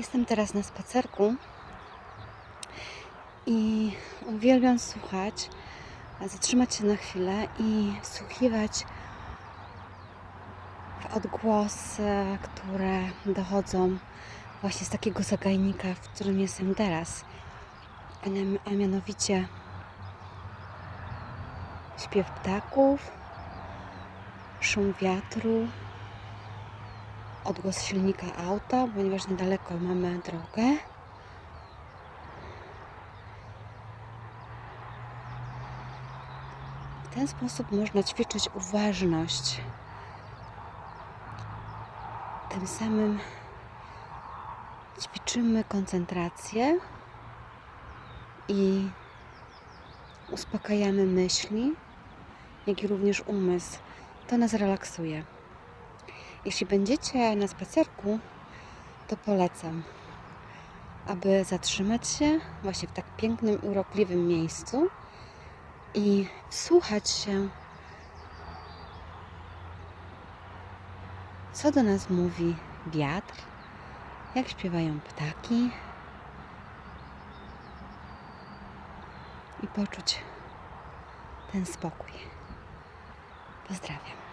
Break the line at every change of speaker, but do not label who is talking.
Jestem teraz na spacerku i uwielbiam słuchać, zatrzymać się na chwilę i wsłuchiwać w odgłosy, które dochodzą właśnie z takiego zagajnika, w którym jestem teraz. A mian- A mianowicie śpiew ptaków, szum wiatru, odgłos silnika auta, ponieważ niedaleko mamy drogę. W ten sposób można ćwiczyć uważność. Tym samym ćwiczymy koncentrację i uspokajamy myśli, jak i również umysł. To nas relaksuje. Jeśli będziecie na spacerku, to polecam, aby zatrzymać się właśnie w tak pięknym, urokliwym miejscu i wsłuchać się, co do nas mówi wiatr, jak śpiewają ptaki i poczuć ten spokój. Pozdrawiam.